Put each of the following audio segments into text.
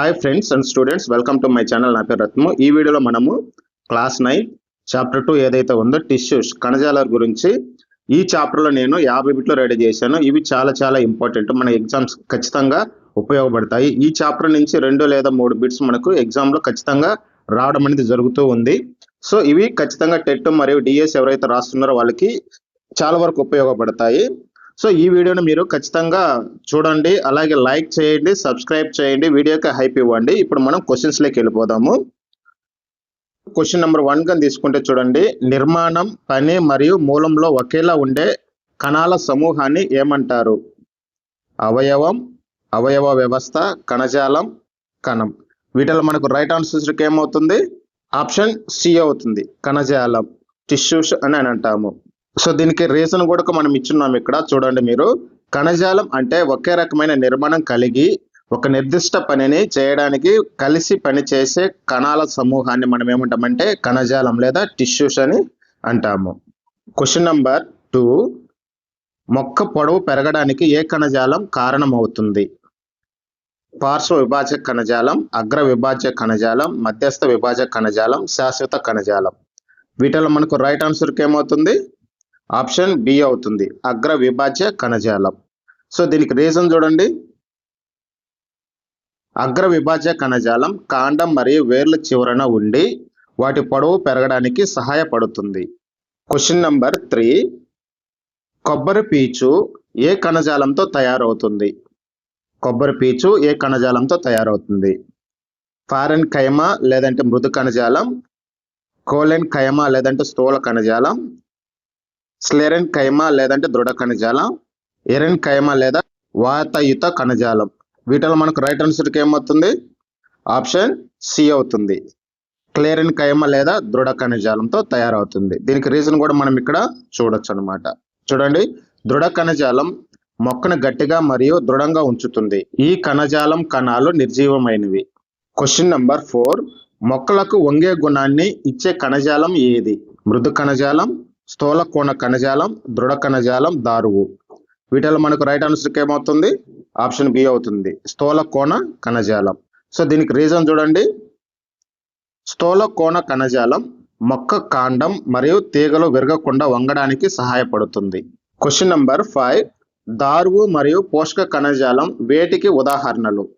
Hi friends and students welcome to my channel నా పేరు రత్ము ఈ వీడియోలో మనము క్లాస్ నైన్ చాప్టర్ టూ ఏదైతే ఉందో టిష్యూస్ కణజాల గురించి ఈ చాప్టర్లో నేను యాభై బిట్లు రెడీ చేశాను. ఇవి చాలా చాలా ఇంపార్టెంట్ మన ఎగ్జామ్స్ ఖచ్చితంగా ఉపయోగపడతాయి. ఈ చాప్టర్ నుంచి రెండు లేదా మూడు బిట్స్ మనకు ఎగ్జామ్లో ఖచ్చితంగా రావడం అనేది జరుగుతూ ఉంది. సో ఇవి ఖచ్చితంగా టెట్ మరియు డిఎస్ ఎవరైతే రాస్తున్నారో వాళ్ళకి చాలా వరకు ఉపయోగపడతాయి. సో ఈ వీడియోని మీరు ఖచ్చితంగా చూడండి అలాగే లైక్ చేయండి సబ్స్క్రైబ్ చేయండి వీడియోకి హైప్ ఇవ్వండి. ఇప్పుడు మనం క్వశ్చన్స్లోకి వెళ్ళిపోదాము. క్వశ్చన్ నెంబర్ వన్గా తీసుకుంటే చూడండి. నిర్మాణం పని మరియు మూలంలో ఒకేలా ఉండే కణాల సమూహాన్ని ఏమంటారు? అవయవం అవయవ వ్యవస్థ కణజాలం కణం. వీటిలో మనకు రైట్ ఆన్సర్స్కి ఏమవుతుంది? ఆప్షన్ సి అవుతుంది. కణజాలం. టిష్యూస్ అని అని అంటాము. సో దీనికి రీజన్ కూడా మనం ఇచ్చున్నాం ఇక్కడ. చూడండి మీరు. కణజాలం అంటే ఒకే రకమైన నిర్మాణం కలిగి ఒక నిర్దిష్ట పనిని చేయడానికి కలిసి పనిచేసే కణాల సమూహాన్ని మనం ఏమంటామంటే కణజాలం లేదా టిష్యూస్ అని అంటాము. క్వశ్చన్ నంబర్ టూ మొక్క పొడవు పెరగడానికి ఏ కణజాలం కారణమవుతుంది? పార్శ్వ విభాజక కణజాలం అగ్ర విభాజక కణజాలం మధ్యస్థ విభాజక కణజాలం శాశ్వత కణజాలం. వీటిలో మనకు రైట్ ఆన్సర్కి ఏమవుతుంది? ఆప్షన్ బి అవుతుంది. అగ్ర విభాజ్య కణజాలం. సో దీనికి రీజన్ చూడండి. అగ్ర విభాజ్య కణజాలం కాండం మరియు వేర్ల చివరన ఉండి వాటి పొడవు పెరగడానికి సహాయపడుతుంది. క్వశ్చన్ నంబర్ త్రీ కొబ్బరి పీచు ఏ కణజాలంతో తయారవుతుంది? కొబ్బరి పీచు ఏ కణజాలంతో తయారవుతుంది? ఫారెన్ కైమా లేదంటే మృదు కణజాలం? కోలెన్ కైమా లేదంటే స్థూల కణజాలం? స్లెరెన్ కైమా లేదంటే దృఢ కణజాలం ఎరెన్ కైమా లేదా వాతయుత కణజాలం వీటిలో మనకు రైట్ ఆన్సర్కి ఏమవుతుంది? ఆప్షన్ సి అవుతుంది. క్లేరిన్ కైమ లేదా దృఢ కణజాలంతో తయారవుతుంది. దీనికి రీజన్ కూడా మనం ఇక్కడ చూడొచ్చు అనమాట చూడండి. దృఢ కణజాలం మొక్కను గట్టిగా మరియు దృఢంగా ఉంచుతుంది. ఈ కణజాలం కణాలు నిర్జీవమైనవి. క్వశ్చన్ నంబర్ ఫోర్ మొక్కలకు వంగే గుణాన్ని ఇచ్చే కణజాలం ఏది? మృదు కణజాలం స్థూల కోణ కణజాలం దృఢ కణజాలం దారువు. వీటిలో మనకు రైట్ ఆన్సర్ ఏమవుతుంది? ఆప్షన్ బి అవుతుంది. స్థూల కోణ కణజాలం. సో దీనికి రీజన్ చూడండి. స్థూల కోణ కణజాలం మొక్క కాండం మరియు తీగలు విరగకుండా వంగడానికి సహాయపడుతుంది. క్వశ్చన్ నంబర్ ఫైవ్ దారువు మరియు పోషక కణజాలం వేటికి ఉదాహరణలు?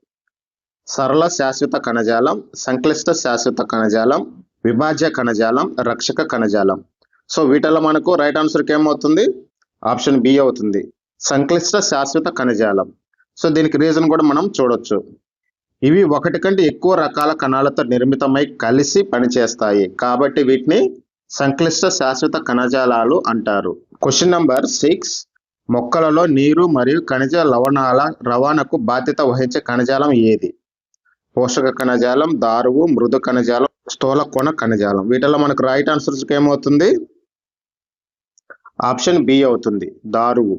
సరళ శాశ్వత కణజాలం సంక్లిష్ట శాశ్వత కణజాలం విభాజ్య కణజాలం రక్షక కణజాలం. సో వీటిలో మనకు రైట్ ఆన్సర్కి ఏమవుతుంది? ఆప్షన్ బి అవుతుంది. సంక్లిష్ట శాశ్వత కణజాలం సో దీనికి రీజన్ కూడా మనం చూడొచ్చు. ఇవి ఒకటి కంటే ఎక్కువ రకాల కణాలతో నిర్మితమై కలిసి పనిచేస్తాయి. కాబట్టి వీటిని సంక్లిష్ట శాశ్వత కణజాలాలు అంటారు. క్వశ్చన్ నంబర్ సిక్స్ మొక్కలలో నీరు మరియు ఖనిజ లవణాల రవాణాకు బాధ్యత వహించే కణజాలం ఏది? పోషక కణజాలం దారువు మృదు కణజాలం స్థూల కొన కణజాలం వీటిలో మనకు రైట్ ఆన్సర్స్కి ఏమవుతుంది? ఆప్షన్ బి అవుతుంది దారువు.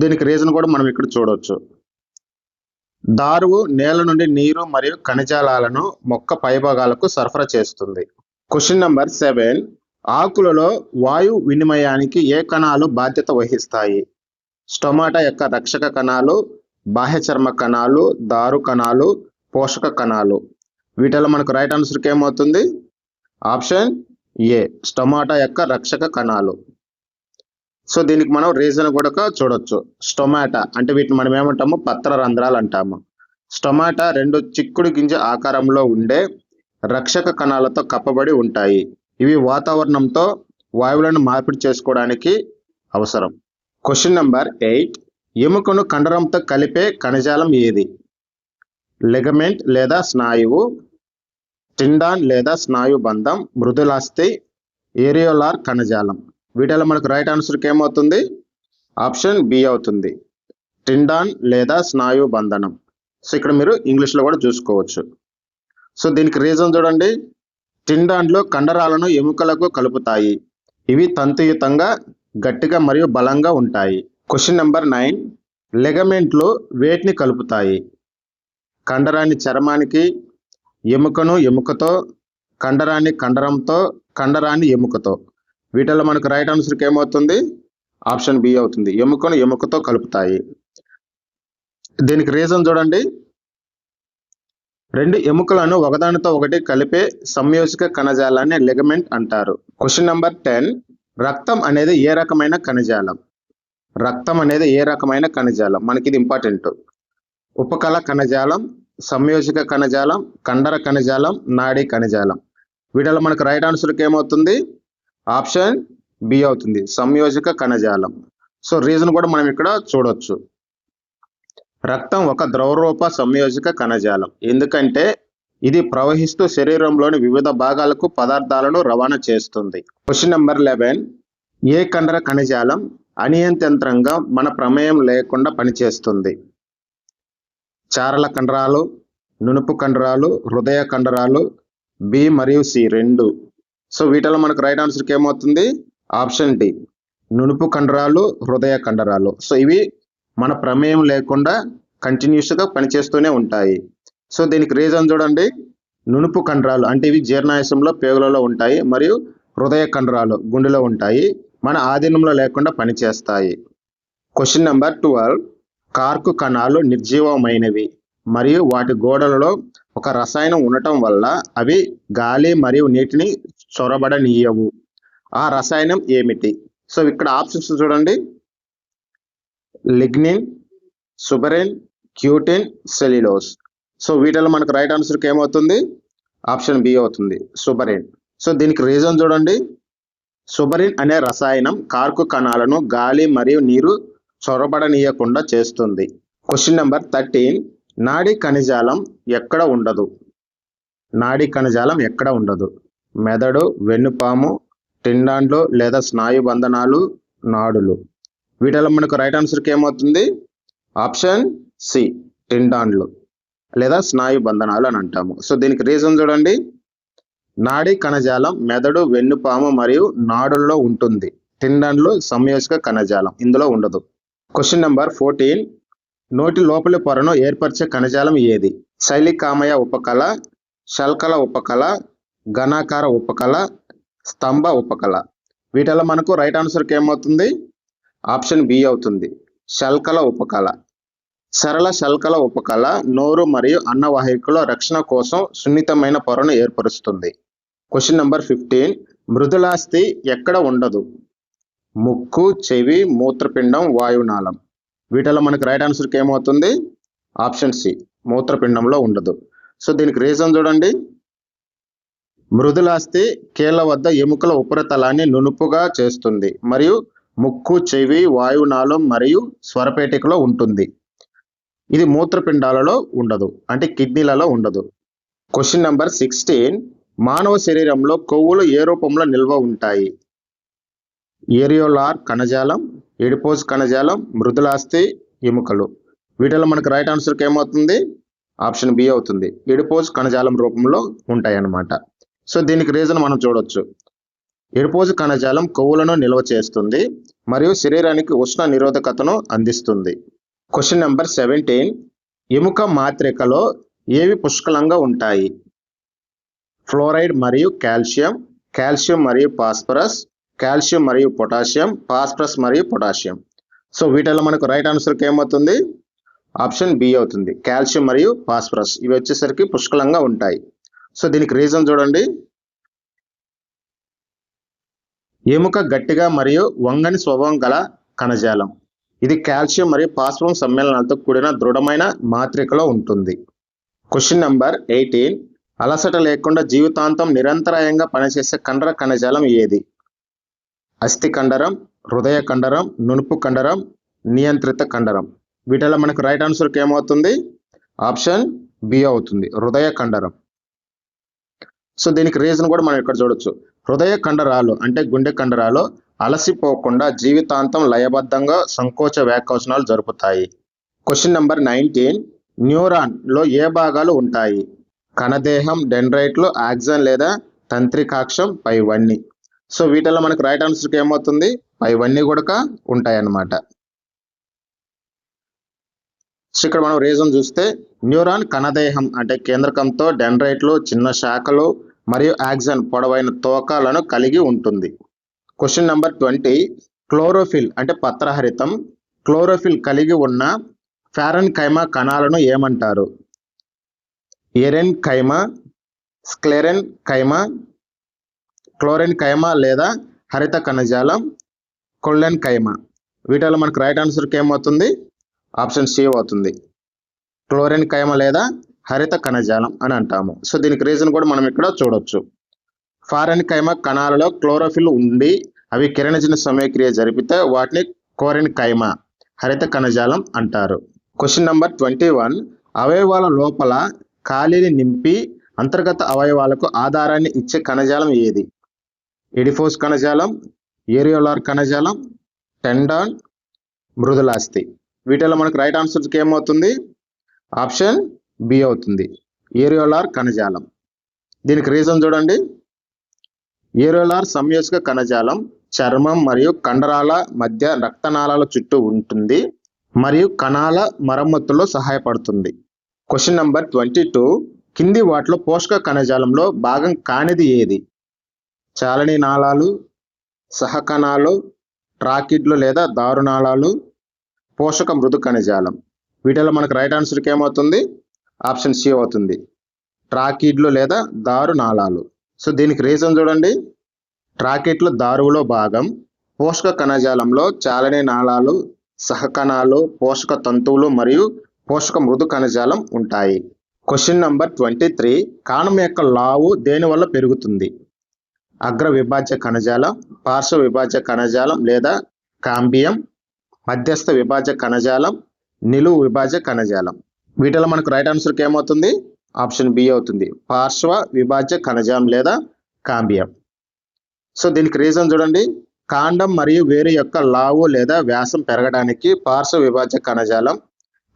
దీనికి రీజన్ కూడా మనం ఇక్కడ చూడవచ్చు దారువు నేల నుండి నీరు మరియు ఖనిజాలను మొక్క పైభాగాలకు సరఫరా చేస్తుంది. క్వశ్చన్ నెంబర్ సెవెన్ ఆకులలో వాయు వినిమయానికి ఏ కణాలు బాధ్యత వహిస్తాయి? స్టొమాటా యొక్క రక్షక కణాలు బాహ్య చర్మ కణాలు దారు కణాలు పోషక కణాలు. వీటిలో మనకు రైట్ ఆన్సర్కి ఏమవుతుంది? ఆప్షన్ ఏ స్టొమాటా యొక్క రక్షక కణాలు. సో దీనికి మనం రీజన్ కూడా చూడొచ్చు. స్టొమాటా అంటే వీటిని మనం ఏమంటాము? పత్ర రంధ్రాలు అంటాము. స్టొమాటా రెండు చిక్కుడు గింజ ఆకారంలో ఉండే రక్షక కణాలతో కప్పబడి ఉంటాయి. ఇవి వాతావరణంతో వాయువులను మార్పిడి చేసుకోవడానికి అవసరం. క్వశ్చన్ నెంబర్ ఎయిట్ ఎముకను కండరంతో కలిపే కణజాలం ఏది? లెగమెంట్ లేదా స్నాయువు టిండాన్ లేదా స్నాయు బంధం మృదులాస్థి ఏరియోలార్ కణజాలం. వీటిలో మనకు రైట్ ఆన్సర్కి ఏమవుతుంది? ఆప్షన్ బి అవుతుంది. టిండాన్ లేదా స్నాయు బంధనం సో ఇక్కడ మీరు ఇంగ్లీష్లో కూడా చూసుకోవచ్చు. సో దీనికి రీజన్ చూడండి. టిండాన్లు కండరాలను ఎముకలకు కలుపుతాయి. ఇవి తంతుయుతంగా గట్టిగా మరియు బలంగా ఉంటాయి. క్వశ్చన్ నెంబర్ నైన్ లెగమెంట్లు వేటిని కలుపుతాయి? కండరాన్ని చర్మానికి ఎముకను ఎముకతో కండరాన్ని కండరంతో కండరాన్ని ఎముకతో. వీటిలో మనకు రైట్ ఆన్సర్కి ఏమవుతుంది? ఆప్షన్ బి అవుతుంది. ఎముకను ఎముకతో కలుపుతాయి. దీనికి రీజన్ చూడండి. రెండు ఎముకలను ఒకదానితో ఒకటి కలిపే సంయోజక కణజాలాన్ని లిగమెంట్ అంటారు. క్వశ్చన్ నెంబర్ టెన్ రక్తం అనేది ఏ రకమైన కణజాలం? రక్తం అనేది ఏ రకమైన కణజాలం? మనకి ఇది ఇంపార్టెంట్ ఉపకల కణజాలం సంయోజక కణజాలం కండర కణజాలం నాడీ కణజాలం. వీటిలో మనకు రైట్ ఆన్సర్కి ఏమవుతుంది? ఆప్షన్ బి అవుతుంది. సంయోజక కణజాలం. సో రీజన్ కూడా మనం ఇక్కడ చూడొచ్చు. రక్తం ఒక ద్రవరూప సంయోజక కణజాలం. ఎందుకంటే ఇది ప్రవహిస్తూ శరీరంలోని వివిధ భాగాలకు పదార్థాలను రవాణా చేస్తుంది. క్వశ్చన్ నెంబర్ లెవెన్ ఏ కండర కణజాలం అనియంత్రంగా మన ప్రమేయం లేకుండా పనిచేస్తుంది? చారల కండరాలు నునుపు కండరాలు హృదయ కండరాలు బి మరియు సి రెండు. సో వీటిలో మనకు రైట్ ఆన్సర్కి ఏమవుతుంది? ఆప్షన్ డి నునుపు కండరాలు హృదయ కండరాలు. సో ఇవి మన ప్రమేయం లేకుండా కంటిన్యూస్గా పనిచేస్తూనే ఉంటాయి. సో దీనికి రీజన్ చూడండి. నునుపు కండరాలు అంటే ఇవి జీర్ణాశయంలో పేగులలో ఉంటాయి మరియు హృదయ కండరాలు గుండెలో ఉంటాయి. మన ఆధీనంలో లేకుండా పనిచేస్తాయి. క్వశ్చన్ నెంబర్ ట్వెల్వ్ కార్కు కణాలు నిర్జీవమైనవి మరియు వాటి గోడలలో ఒక రసాయనం ఉండటం వల్ల అవి గాలి మరియు నీటిని చొరబడనీయవు. ఆ రసాయనం ఏమిటి? సో ఇక్కడ ఆప్షన్స్ చూడండి. Lignin suberin cutin cellulose. So వీటిలో మనకు రైట్ ఆన్సర్కి ఏమవుతుంది? ఆప్షన్ బి అవుతుంది సుబరిన్ సో దీనికి రీజన్ చూడండి. సుబరిన్ అనే రసాయనం కార్కు కణాలను గాలి మరియు నీరు చొరబడనీయకుండా చేస్తుంది. క్వశ్చన్ నెంబర్ థర్టీన్ నాడీ కణజాలం ఎక్కడ ఉండదు? నాడీ కణజాలం ఎక్కడ ఉండదు? మెదడు వెన్నుపాము టిండాండ్లు లేదా స్నాయు బంధనాలు నాడులు. వీటిలో మనకు రైట్ ఆన్సర్కి ఏమవుతుంది? ఆప్షన్ సి టిండాండ్లు లేదా స్నాయు బంధనాలు అని అంటాము. సో దీనికి రీజన్ చూడండి. నాడీ కణజాలం మెదడు వెన్నుపాము మరియు నాడుల్లో ఉంటుంది. టిండాండ్లు సంయోజక కణజాలం. ఇందులో ఉండదు. క్వశ్చన్ నెంబర్ ఫోర్టీన్ నోటి లోపలి పొరను ఏర్పరిచే కణజాలం ఏది? శైలికామయ ఉపకళ శల్కల ఉపకళ ఘనాకార ఉపకళ స్తంభ ఉపకళ. వీటిలో మనకు రైట్ ఆన్సర్కి ఏమవుతుంది? ఆప్షన్ బి అవుతుంది. శల్కల ఉపకళ. సరళ శల్కల ఉపకళ నోరు మరియు అన్నవాహికల రక్షణ కోసం సున్నితమైన పొరను ఏర్పరుస్తుంది. క్వశ్చన్ నెంబర్ ఫిఫ్టీన్ మృదులాస్థి ఎక్కడ ఉండదు? ముక్కు చెవి మూత్రపిండం వాయునాళం. వీటిలో మనకి రైట్ ఆన్సర్కి ఏమవుతుంది? ఆప్షన్ సి మూత్రపిండంలో ఉండదు. సో దీనికి రీజన్ చూడండి. మృదులాస్థి కీళ్ళ వద్ద ఎముకల ఉపరితలాన్ని నునుపుగా చేస్తుంది మరియు ముక్కు చెవి వాయునాళం మరియు స్వరపేటికలో ఉంటుంది. ఇది మూత్రపిండాలలో ఉండదు అంటే కిడ్నీలలో ఉండదు. క్వశ్చన్ నెంబర్ సిక్స్టీన్ మానవ శరీరంలో కొవ్వులు ఏ రూపంలో నిల్వ ఉంటాయి? ఏరియోలార్ కణజాలం ఎడిపోజ్ కణజాలం మృదులాస్థి ఎముకలు. వీటిలో మనకు రైట్ ఆన్సర్కి ఏమవుతుంది? ఆప్షన్ బి అవుతుంది. ఎడిపోజ్ కణజాలం రూపంలో ఉంటాయి అన్నమాట సో దీనికి రీజన్ మనం చూడొచ్చు. ఎడిపోజ్ కణజాలం కొవ్వులను నిల్వ చేస్తుంది మరియు శరీరానికి ఉష్ణ నిరోధకతను అందిస్తుంది. క్వశ్చన్ నెంబర్ సెవెంటీన్ ఎముక మాత్రికలో ఏవి పుష్కలంగా ఉంటాయి? ఫ్లోరైడ్ మరియు కాల్షియం కాల్షియం మరియు ఫాస్ఫరస్ కాల్షియం మరియు పొటాషియం ఫాస్ఫరస్ మరియు పొటాషియం సో వీటిలో మనకు రైట్ ఆన్సర్కి ఏమవుతుంది? ఆప్షన్ బి అవుతుంది. కాల్షియం మరియు ఫాస్ఫరస్ ఇవి వచ్చేసరికి పుష్కలంగా ఉంటాయి. సో దీనికి రీజన్ చూడండి. ఎముక గట్టిగా మరియు వంగని స్వభావం గల కణజాలం. ఇది కాల్షియం మరియు ఫాస్ఫరం సమ్మేళనాలతో కూడిన దృఢమైన మాత్రికలో ఉంటుంది. క్వశ్చన్ నెంబర్ ఎయిటీన్ అలసట లేకుండా జీవితాంతం నిరంతరాయంగా పనిచేసే కండర కణజాలం ఏది? అస్థి కండరం హృదయ కండరం నునుపు కండరం నియంత్రిత కండరం వీటిలో మనకు రైట్ ఆన్సర్కి ఏమవుతుంది? ఆప్షన్ బి అవుతుంది. హృదయ కండరం సో దీనికి రీజన్ కూడా మనం ఇక్కడ చూడొచ్చు. హృదయ కండరాలు అంటే గుండె కండరాలు అలసిపోకుండా జీవితాంతం లయబద్ధంగా సంకోచ వ్యాకోచనాలు జరుపుతాయి. క్వశ్చన్ నెంబర్ నైన్టీన్ న్యూరాన్లో ఏ భాగాలు ఉంటాయి? కణదేహం డెండ్రైట్లు ఆక్సన్ లేదా తంత్రికాక్షం పైవన్నీ. సో వీటిలో మనకు రైట్ ఆన్సర్కి ఏమవుతుంది? పైవన్నీ కూడా ఉంటాయి అన్నమాట సో ఇక్కడ మనం రీజన్ చూస్తే న్యూరాన్ కణదేహం అంటే కేంద్రకంతో డెండ్రైట్లు చిన్న శాఖలు మరియు యాక్సన్ పొడవైన తోకాలను కలిగి ఉంటుంది. క్వశ్చన్ నెంబర్ ట్వంటీ క్లోరోఫిల్ అంటే పత్రహరితం. క్లోరోఫిల్ కలిగి ఉన్న ఫారెన్ కైమా కణాలను ఏమంటారు? ఎరెన్ కైమా స్క్లెరెన్ కైమా క్లోరెన్ కైమా లేదా హరిత కణజాలం కొల్లెన్ కైమా వీటిలో మనకు రైట్ ఆన్సర్కి ఏమవుతుంది? ఆప్షన్ సి అవుతుంది. క్లోరిన్ కైమ లేదా హరిత కణజాలం అని అంటాము. సో దీనికి రీజన్ కూడా మనం ఇక్కడ చూడొచ్చు. ఫారెన్ కైమ కణాలలో క్లోరోఫిల్ ఉండి అవి కిరణజన సమయక్రియ జరిపితే వాటిని కోరిన్ కైమ హరిత కణజాలం అంటారు. క్వశ్చన్ నంబర్ ట్వంటీ వన్ అవయవాల లోపల ఖాళీని నింపి అంతర్గత అవయవాలకు ఆధారాన్ని ఇచ్చే కణజాలం ఏది? ఎడిఫోస్ కణజాలం ఏరియోలార్ కణజాలం టెండాన్ మృదులాస్థి వీటిలో మనకు రైట్ ఆన్సర్స్కి ఏమవుతుంది? ఆప్షన్ బి అవుతుంది. ఏరియోలార్ కణజాలం. దీనికి రీజన్ చూడండి. ఏరియోలార్ సంయోజక కణజాలం చర్మం మరియు కండరాల మధ్య రక్తనాళాల చుట్టూ ఉంటుంది మరియు కణాల మరమ్మతులో సహాయపడుతుంది. క్వశ్చన్ నంబర్ ట్వంటీ టూ కింది వాటిలో పోషక కణజాలంలో భాగం కానిది ఏది? చాలని నాళాలు సహకణాలు ట్రాకిడ్లు లేదా దారునాళాలు పోషక మృదు కణజాలం వీటిలో మనకు రైట్ ఆన్సర్కి ఏమవుతుంది? ఆప్షన్ సి అవుతుంది. ట్రాకిడ్లు లేదా దారు నాళాలు. సో దీనికి రీజన్ చూడండి. ట్రాకిడ్లు దారువులో భాగం. పోషక కణజాలంలో చాలని నాళాలు సహకణాలు పోషక తంతువులు మరియు పోషక మృదు కణజాలం ఉంటాయి. క్వశ్చన్ నంబర్ ట్వంటీ త్రీ కాణం యొక్క లావు దేనివల్ల పెరుగుతుంది? అగ్ర విభాజ్య కణజాలం పార్శ్వ విభాజ్య కణజాలం లేదా కాంబియం మధ్యస్థ విభాజ్య కణజాలం నిలువు విభాజ్య కణజాలం. వీటిలో మనకు రైట్ ఆన్సర్కి ఏమవుతుంది? ఆప్షన్ బి అవుతుంది. పార్శ్వ విభాజ్య కణజాలం లేదా కాంబియం. సో దీనికి రీజన్ చూడండి. కాండం మరియు వేరు యొక్క లావు లేదా వ్యాసం పెరగడానికి పార్శ్వ విభాజ్య కణజాలం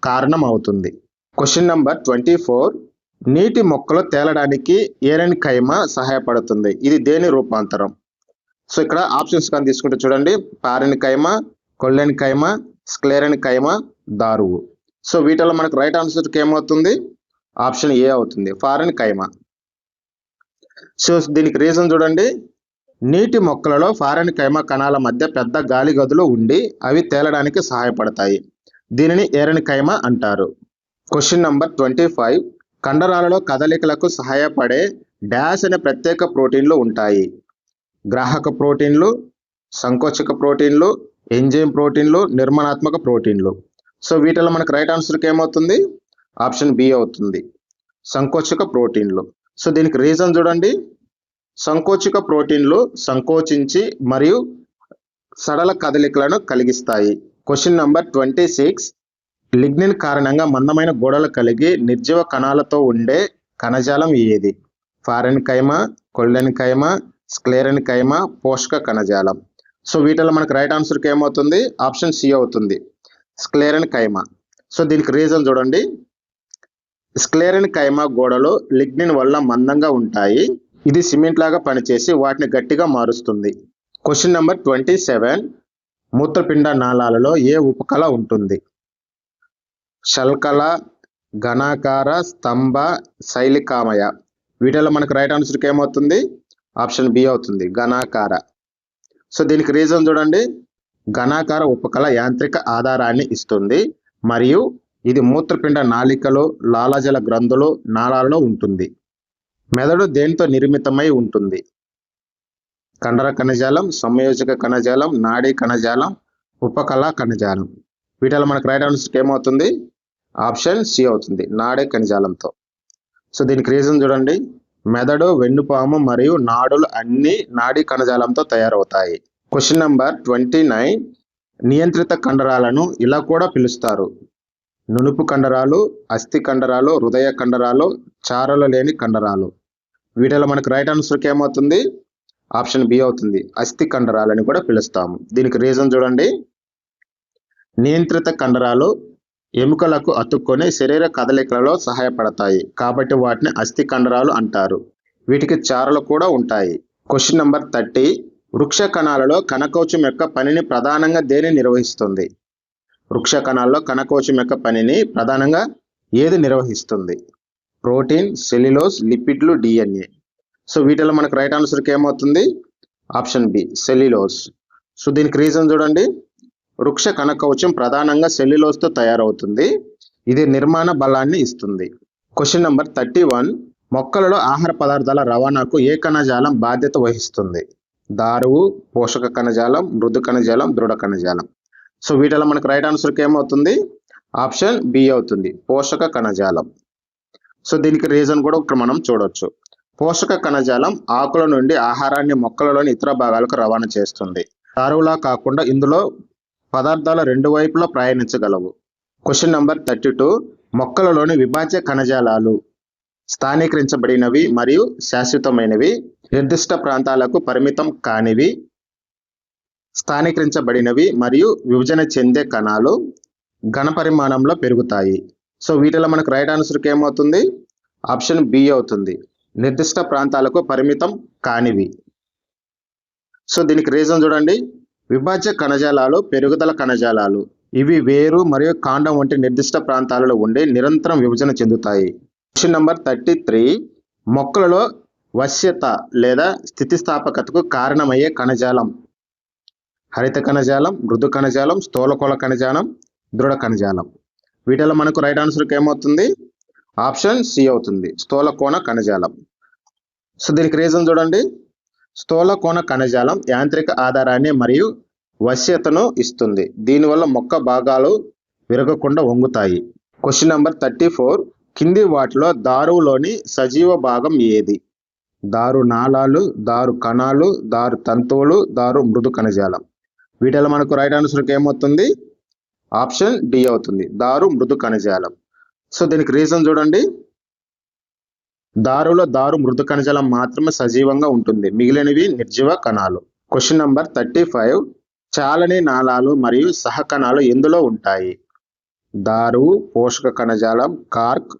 కారణం అవుతుంది. క్వశ్చన్ నంబర్ ట్వంటీ ఫోర్ నీటి మొక్కలు తేలడానికి ఏరన్ కైమ సహాయపడుతుంది. ఇది దేని రూపాంతరం? సో ఇక్కడ ఆప్షన్స్ కానీ తీసుకుంటే చూడండి. Parenchyma collenchyma sclerenchyma దారువు. సో వీటిలో మనకు రైట్ ఆన్సర్కి ఏమవుతుంది? ఆప్షన్ ఏ అవుతుంది. Parenchyma. సో దీనికి రీజన్ చూడండి. నీటి మొక్కలలో ఫారెన్ కైమ కణాల మధ్య పెద్ద గాలి గదులు ఉండి అవి తేలడానికి సహాయపడతాయి. దీనిని ఏరెన్ కైమ అంటారు. క్వశ్చన్ నంబర్ ట్వంటీ ఫైవ్ కండరాలలో కదలికలకు సహాయపడే డాష్ అనే ప్రత్యేక ప్రోటీన్లు ఉంటాయి. గ్రాహక ప్రోటీన్లు సంకోచక ప్రోటీన్లు ఎంజైమ్ ప్రోటీన్లు నిర్మాణాత్మక ప్రోటీన్లు. సో వీటిలో మనకు రైట్ ఆన్సర్కి ఏమవుతుంది? ఆప్షన్ బి అవుతుంది. సంకోచక ప్రోటీన్లు. సో దీనికి రీజన్ చూడండి. సంకోచక ప్రోటీన్లు సంకోచించి మరియు సడల కదలికలను కలిగిస్తాయి. Question number twenty six lignin కారణంగా మందమైన గోడలు కలిగి నిర్జీవ కణాలతో ఉండే కణజాలం ఏది? Parenchyma collenchyma sclerenchyma పోషక కణజాలం. సో వీటిలో మనకు రైట్ ఆన్సర్కి ఏమవుతుంది? ఆప్షన్ సి అవుతుంది. స్క్లేరన్ కైమా సో దీనికి రీజన్ చూడండి. స్క్లేరన్ కైమా గోడలు లిగ్నిన్ వల్ల మందంగా ఉంటాయి. ఇది సిమెంట్ లాగా పనిచేసి వాటిని గట్టిగా మారుస్తుంది. క్వశ్చన్ నెంబర్ ట్వంటీ సెవెన్ మూత్రపిండ నాళాలలో ఏ ఉపకళ ఉంటుంది? శల్కల ఘనాకార స్తంభ శైలికామయ వీటిలో మనకు రైట్ ఆన్సర్కి ఏమవుతుంది? ఆప్షన్ బి అవుతుంది. ఘనాకార సో దీనికి రీజన్ చూడండి. ఘనాకార ఉపకళ యాంత్రిక ఆధారాన్ని ఇస్తుంది. మరియు ఇది మూత్రపిండ నాళికలు లాలాజల గ్రంథులు నాళాలలో ఉంటుంది. మెదడు దేనితో నిర్మితమై ఉంటుంది? కండర కణజాలం సంయోజక కణజాలం నాడీ కణజాలం ఉపకళ కణజాలం. వీటిలో మనకు రైట్ ఆన్సర్ ఏమవుతుంది? ఆప్షన్ సి అవుతుంది నాడే కణజాలంతో. సో దీనికి రీజన్ చూడండి. మెదడు వెన్నుపాము మరియు నాడులు అన్ని నాడీ కణజాలంతో తయారవుతాయి. క్వశ్చన్ నంబర్ ట్వంటీ నైన్ నియంత్రిత కండరాలను ఇలా కూడా పిలుస్తారు. నునుపు కండరాలు అస్థి కండరాలు హృదయ కండరాలు చారలు లేని కండరాలు. వీటిలో మనకు రైట్ ఆన్సర్కి ఏమవుతుంది? ఆప్షన్ బి అవుతుంది. అస్థి కండరాలని కూడా పిలుస్తాము. దీనికి రీజన్ చూడండి. నియంత్రిత కండరాలు ఎముకలకు అతుక్కొని శరీర కదలికలలో సహాయపడతాయి. కాబట్టి వాటిని అస్థి కండరాలు అంటారు. వీటికి చారలు కూడా ఉంటాయి. క్వశ్చన్ నెంబర్ థర్టీ వృక్ష కణాలలో కణకవచం యొక్క పనిని ప్రధానంగా దేని నిర్వహిస్తుంది? వృక్ష కణాల్లో కణకవచం యొక్క పనిని ప్రధానంగా ఏది నిర్వహిస్తుంది? ప్రోటీన్ సెల్యులోస్ లిపిడ్లు డిఎన్ఏ. సో వీటిలో మనకు రైట్ ఆన్సర్కి ఏమవుతుంది? ఆప్షన్ బి సెల్యులోస్ సో దీనికి రీజన్ చూడండి. వృక్ష కణకవచం ప్రధానంగా సెల్యులోస్తో తయారవుతుంది. ఇది నిర్మాణ బలాన్ని ఇస్తుంది. క్వశ్చన్ నెంబర్ థర్టీ వన్ మొక్కలలో ఆహార పదార్థాల రవాణాకు ఏ కణజాలం బాధ్యత వహిస్తుంది? దారువు పోషక కణజాలం మృదు కణజాలం దృఢ కణజాలం. సో వీటిలో మనకు రైట్ ఆన్సర్కి ఏమవుతుంది? ఆప్షన్ బి అవుతుంది. పోషక కణజాలం. సో దీనికి రీజన్ కూడా ఇక్కడ మనం చూడొచ్చు. పోషక కణజాలం ఆకుల నుండి ఆహారాన్ని మొక్కలలోని ఇతర భాగాలకు రవాణా చేస్తుంది. దారువులా కాకుండా ఇందులో పదార్థాల రెండు వైపులా ప్రయాణించగలవు. క్వశ్చన్ నంబర్ థర్టీ టూ మొక్కలలోని విభాజ్య కణజాలాలు స్థానీకరించబడినవి మరియు శాశ్వతమైనవి నిర్దిష్ట ప్రాంతాలకు పరిమితం కానివి స్థానీకరించబడినవి మరియు విభజన చెందే కణాలు ఘన పరిమాణంలో పెరుగుతాయి. సో వీటిలో మనకు రైట్ ఆన్సర్కి ఏమవుతుంది? ఆప్షన్ బి అవుతుంది. నిర్దిష్ట ప్రాంతాలకు పరిమితం కానివి. సో దీనికి రీజన్ చూడండి. విభాజ్య కణజాలాలు పెరుగుదల కణజాలాలు. ఇవి వేరు మరియు కాండం వంటి నిర్దిష్ట ప్రాంతాలలో ఉండి నిరంతరం విభజన చెందుతాయి. క్వశ్చన్ నంబర్ థర్టీ త్రీ మొక్కలలో వశ్యత లేదా స్థితిస్థాపకతకు కారణమయ్యే కణజాలం. హరిత కణజాలం మృదు కణజాలం స్థూలకోల కణజాలం దృఢ కణజాలం. వీటిలో మనకు రైట్ ఆన్సర్కి ఏమవుతుంది? ఆప్షన్ సి అవుతుంది. స్థూలకోణ కణజాలం. సో దీనికి రీజన్ చూడండి. స్థూలకోణ కణజాలం యాంత్రిక ఆధారాన్ని మరియు వశ్యతను ఇస్తుంది. దీనివల్ల మొక్క భాగాలు విరగకుండా వంగుతాయి. క్వశ్చన్ నెంబర్ థర్టీ ఫోర్ కింది వాటిలో దారువులోని సజీవ భాగం ఏది? దారు నాళాలు దారు కణాలు దారు తంతువులు దారు మృదు కణజాలం. వీటిలో మనకు రైట్ ఆన్సర్కి ఏమవుతుంది? ఆప్షన్ డి అవుతుంది. దారు మృదు కణజాలం. సో దీనికి రీజన్ చూడండి. దారులో దారు మృదు కణజాలం మాత్రమే సజీవంగా ఉంటుంది. మిగిలినవి నిర్జీవ కణాలు. క్వశ్చన్ నంబర్ థర్టీ ఫైవ్ చాలని నాళాలు మరియు సహకణాలు ఎందులో ఉంటాయి? దారు పోషక కణజాలం కార్క్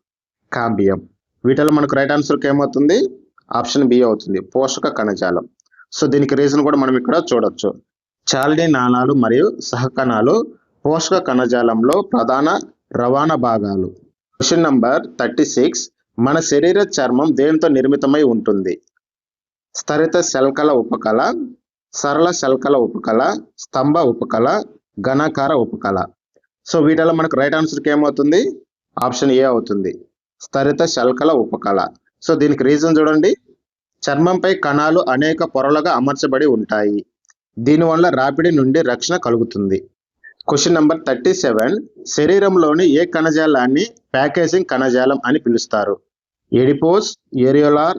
కాంబియం. వీటిలో మనకు రైట్ ఆన్సర్కి ఏమవుతుంది? ఆప్షన్ బి అవుతుంది. పోషక కణజాలం. సో దీనికి రీజన్ కూడా మనం ఇక్కడ చూడొచ్చు. చాలని నాళాలు మరియు సహకణాలు పోషక కణజాలంలో ప్రధాన రవాణా భాగాలు. క్వశ్చన్ నంబర్ థర్టీ సిక్స్ మన శరీర చర్మం దేనితో నిర్మితమై ఉంటుంది? స్థరిత శల్కల ఉపకళ సరళ శల్కల ఉపకళ స్తంభ ఉపకళ ఘనాకార ఉపకళ. సో వీటిలో మనకు రైట్ ఆన్సర్కి ఏమవుతుంది? ఆప్షన్ ఏ అవుతుంది. స్థరిత శల్కల ఉపకళ. సో దీనికి రీజన్ చూడండి. చర్మంపై కణాలు అనేక పొరలుగా అమర్చబడి ఉంటాయి. దీనివల్ల రాపిడి నుండి రక్షణ కలుగుతుంది. క్వశ్చన్ నెంబర్ థర్టీ సెవెన్ శరీరంలోని ఏ కణజాలాన్ని ప్యాకేజింగ్ కణజాలం అని పిలుస్తారు? ఎడిపోస్ ఏరియోలార్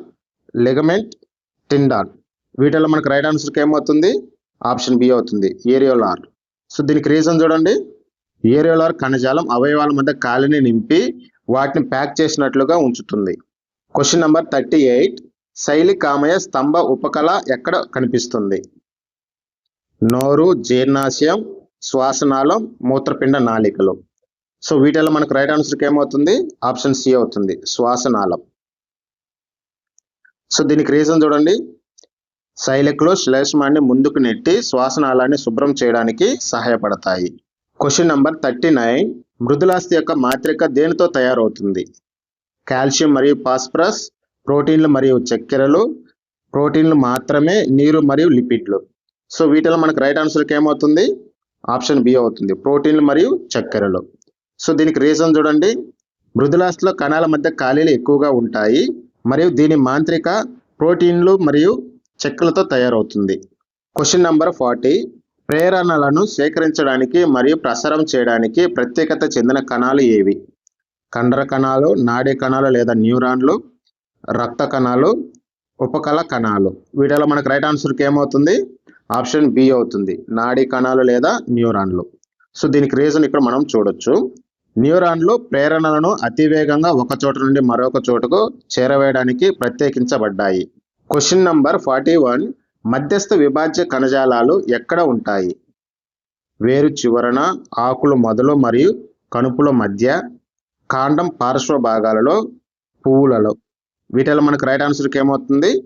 లెగమెంట్ టిండాన్ వీటిలో మనకు రైట్ ఆన్సర్కి ఏమవుతుంది? ఆప్షన్ బి అవుతుంది ఏరియోలార్. సో దీనికి రీజన్ చూడండి. ఏరియోలార్ కణజాలం అవయవాల మధ్య కాలిని నింపి వాటిని ప్యాక్ చేసినట్లుగా ఉంచుతుంది. క్వశ్చన్ నెంబర్ థర్టీ ఎయిట్ శైలి కామయ స్తంభ ఉపకళ ఎక్కడ కనిపిస్తుంది? నోరు జీర్ణాశయం శ్వాసనాళం మూత్రపిండ నాళికలు. సో వీటిలో మనకు రైట్ ఆన్సర్కి ఏమవుతుంది? ఆప్షన్ సి అవుతుంది. శ్వాసనాళం సో దీనికి రీజన్ చూడండి. శైలికలో శ్లేష్మాన్ని ముందుకు నెట్టి శ్వాసనాళాన్ని శుభ్రం చేయడానికి సహాయపడతాయి. క్వశ్చన్ నంబర్ థర్టీ నైన్ మృదులాస్తి యొక్క మాత్రిక దేనితో తయారవుతుంది? కాల్షియం మరియు ఫాస్ఫరస్ ప్రోటీన్లు మరియు చక్కెరలు ప్రోటీన్లు మాత్రమే నీరు మరియు లిపిడ్లు. సో వీటిలో మనకు రైట్ ఆన్సర్కి ఏమవుతుంది? ఆప్షన్ బి అవుతుంది. ప్రోటీన్లు మరియు చక్కెరలు. సో దీనికి రీజన్ చూడండి. మృదులాస్థిలో కణాల మధ్య ఖాళీలు ఎక్కువగా ఉంటాయి మరియు దీని మాంత్రిక ప్రోటీన్లు మరియు చెక్కలతో తయారవుతుంది. క్వశ్చన్ నంబర్ ఫార్టీ ప్రేరణలను సేకరించడానికి మరియు ప్రసారం చేయడానికి ప్రత్యేకత చెందిన కణాలు ఏవి? కండర కణాలు నాడీ కణాలు లేదా న్యూరాన్లు రక్త కణాలు ఉపకళ కణాలు. వీటిలో మనకు రైట్ ఆన్సర్కి ఏమవుతుంది? ఆప్షన్ బి అవుతుంది. నాడీ కణాలు లేదా న్యూరాన్లు. సో దీనికి రీజన్ ఇక్కడ మనం చూడొచ్చు. న్యూరాన్లు ప్రేరణలను అతివేగంగా ఒక చోట నుండి మరొక చోటుకు చేరవేయడానికి ప్రత్యేకించబడ్డాయి. క్వశ్చన్ నంబర్ ఫార్టీ వన్ మధ్యస్థ విభాజ్య కణజాలాలు ఎక్కడ ఉంటాయి? వేరు చివరన ఆకులు మొదలు మరియు కణుపుల మధ్య కాండం పార్శ్వ భాగాలలో పువ్వులలో. వీటిలో మనకు రైట్ ఆన్సర్కి ఏమవుతుంది?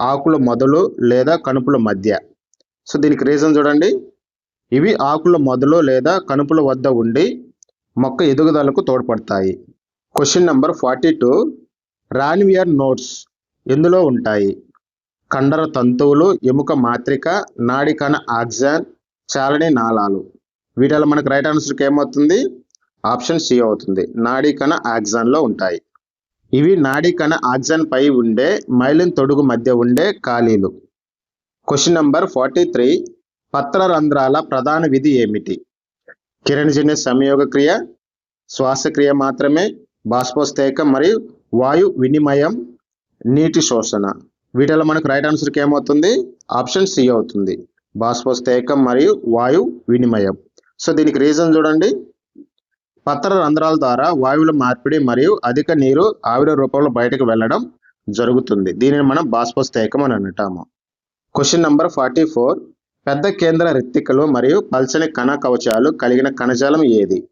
ఆకుల మొదలు లేదా కణుపుల మధ్య. సో దీనికి రీజన్ చూడండి. ఇవి ఆకుల మొదలు లేదా కణుపుల వద్ద ఉండి మొక్క ఎదుగుదలకు తోడ్పడతాయి. Question number forty two Ranvier nodes ఎందులో ఉంటాయి? కండర తంతువులు ఎముక మాత్రిక నాడి కణ ఆక్సిజన్ చాలని నాళాలు. వీటిలో మనకు రైట్ ఆన్సర్కి ఏమవుతుంది? ఆప్షన్ సి అవుతుంది. నాడీ కణ ఆక్సిజన్లో ఉంటాయి. ఇవి నాడీ కణ ఆక్సిజన్ పై ఉండే మైలిన్ తొడుగు మధ్య ఉండే ఖాళీలు. క్వశ్చన్ నంబర్ ఫార్టీ త్రీ పత్ర రంధ్రాల ప్రధాన విధి ఏమిటి? కిరణజన్య సంయోగ క్రియ శ్వాసక్రియ మాత్రమే బాష్పోస్తేకం మరియు వాయు వినిమయం నీటి శోషణ. వీటిలో మనకు రైట్ ఆన్సర్కి ఏమవుతుంది? ఆప్షన్ సి అవుతుంది. బాష్పోస్తేకం మరియు వాయు వినిమయం. సో దీనికి రీజన్ చూడండి. పత్ర రంధ్రాల ద్వారా వాయువుల మార్పిడి మరియు అధిక నీరు ఆవిరి రూపంలో బయటకు వెళ్ళడం జరుగుతుంది. దీనిని మనం బాష్పోస్తేకం అని అంటాము. క్వశ్చన్ నంబర్ ఫార్టీ ఫోర్ పెద్ద కేంద్ర రిత్తికలు మరియు పల్చని కణ కవచాలు కలిగిన కణజాలం ఏది?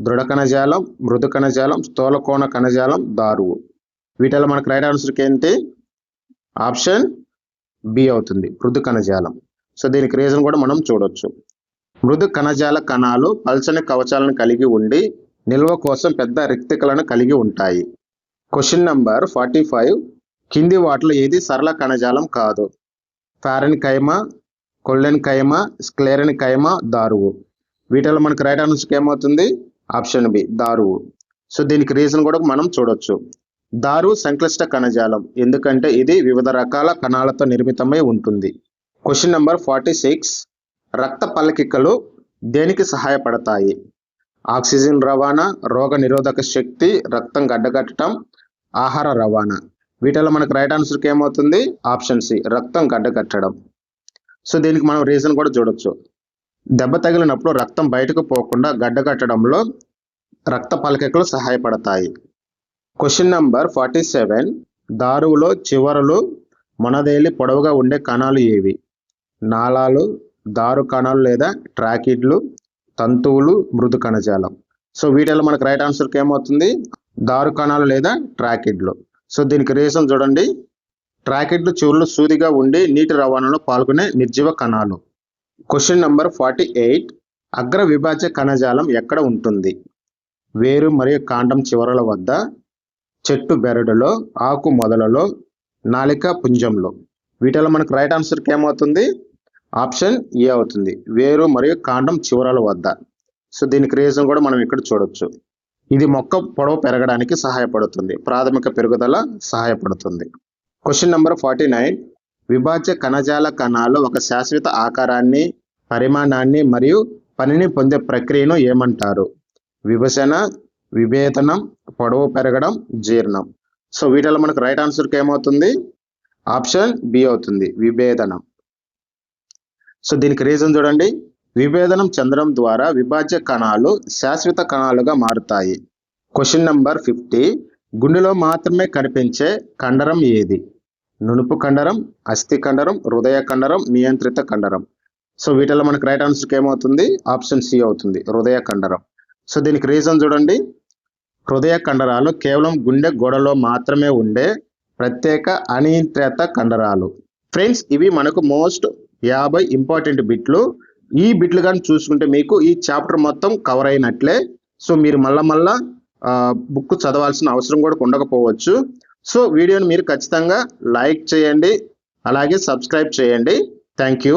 దృఢ కణజాలం మృదు కణజాలం స్థూలకోణ కణజాలం దారువు. వీటిలో మనకు రైట్ ఆన్సర్కి ఏంటి? ఆప్షన్ బి అవుతుంది మృదు కణజాలం. సో దీనికి రీజన్ కూడా మనం చూడొచ్చు. మృదు కణజాల కణాలు పల్చని కవచాలను కలిగి ఉండి నిల్వ కోసం పెద్ద రిక్తికలను కలిగి ఉంటాయి. క్వశ్చన్ నంబర్ ఫార్టీ ఫైవ్ కింది వాటిలో ఏది సరళ కణజాలం కాదు? ఫారెన్ కైమా కొల్లెన్ కైమా స్క్లేరన్ కైమా దారువు. వీటిలో మనకు రైట్ ఆన్సర్కి ఏమవుతుంది? ఆప్షన్ బి దారువు. సో దీనికి రీజన్ కూడా మనం చూడొచ్చు. దారు సంక్లిష్ట కణజాలం. ఎందుకంటే ఇది వివిధ రకాల కణాలతో నిర్మితమై ఉంటుంది. క్వశ్చన్ నెంబర్ ఫార్టీ సిక్స్ రక్త పల్లకికలు దేనికి సహాయపడతాయి? ఆక్సిజన్ రవాణా రోగ నిరోధక శక్తి రక్తం గడ్డగట్టడం ఆహార రవాణా. వీటిలో మనకు రైట్ ఆన్సర్కి ఏమవుతుంది? ఆప్షన్ సి రక్తం గడ్డకట్టడం సో దీనికి మనం రీజన్ కూడా చూడొచ్చు. దెబ్బ తగిలినప్పుడు రక్తం బయటకు పోకుండా గడ్డగట్టడంలో రక్త పలకికలు సహాయపడతాయి. క్వశ్చన్ నంబర్ ఫార్టీ సెవెన్ దారువులో చివరలు మొనదేలి పొడవుగా ఉండే కణాలు ఏవి? నాళాలు దారు కణాలు లేదా ట్రాకిడ్లు తంతువులు మృదు కణజాలం. సో వీటిలో మనకు రైట్ ఆన్సర్కి ఏమవుతుంది? దారు కణాలు లేదా ట్రాకిడ్లు. సో దీనికి రీజన్ చూడండి. ట్రాకెట్లు చివరిలో సూదిగా ఉండి నీటి రవాణాలో పాల్గొనే నిర్జీవ కణాలు. క్వశ్చన్ నంబర్ ఫార్టీ ఎయిట్ అగ్ర విభాజ్య కణజాలం ఎక్కడ ఉంటుంది? వేరు మరియు కాండం చివరల వద్ద చెట్టు బెరడులో ఆకు మొదలలో నాలిక పుంజంలో. వీటిలో మనకు రైట్ ఆన్సర్కి ఏమవుతుంది? ఆప్షన్ ఏ అవుతుంది. వేరు మరియు కాండం చివరల వద్ద. సో దీనికి రీజన్ కూడా మనం ఇక్కడ చూడొచ్చు. ఇది మొక్క పొడవు పెరగడానికి సహాయపడుతుంది. ప్రాథమిక పెరుగుదల సహాయపడుతుంది. క్వశ్చన్ నెంబర్ ఫార్టీ నైన్ విభాజ్య కణజాల కణాలు ఒక శాశ్వత ఆకారాన్ని పరిమాణాన్ని మరియు పనిని పొందే ప్రక్రియను ఏమంటారు? విభజన విభేదనం పొడవు పెరగడం జీర్ణం. సో వీటిలో మనకు రైట్ ఆన్సర్కి ఏమవుతుంది? ఆప్షన్ బి అవుతుంది విభేదనం. సో దీనికి రీజన్ చూడండి. విభేదనం చెందడం ద్వారా విభాజ్య కణాలు శాశ్వత కణాలుగా మారుతాయి. క్వశ్చన్ నంబర్ ఫిఫ్టీ గుండెలో మాత్రమే కనిపించే కండరం ఏది? నునుపు కండరం అస్థి కండరం హృదయ కండరం నియంత్రిత కండరం. సో వీటిలో మనకు రైట్ ఆన్సర్కి ఏమవుతుంది? ఆప్షన్ సి అవుతుంది హృదయ కండరం. సో దీనికి రీజన్ చూడండి. హృదయ కండరాలు కేవలం గుండె గోడలో మాత్రమే ఉండే ప్రత్యేక అనియంత్రిత కండరాలు. ఫ్రెండ్స్ ఇవి మనకు మోస్ట్ యాభై ఇంపార్టెంట్ బిట్లు. ఈ బిట్లు కానీ చూసుకుంటే మీకు ఈ చాప్టర్ మొత్తం కవర్ అయినట్లే. సో మీరు మళ్ళా మళ్ళా బుక్ చదవాల్సిన అవసరం కూడా ఉండకపోవచ్చు. సో వీడియోని మీరు ఖచ్చితంగా లైక్ చేయండి అలాగే సబ్స్క్రైబ్ చేయండి. Thank you.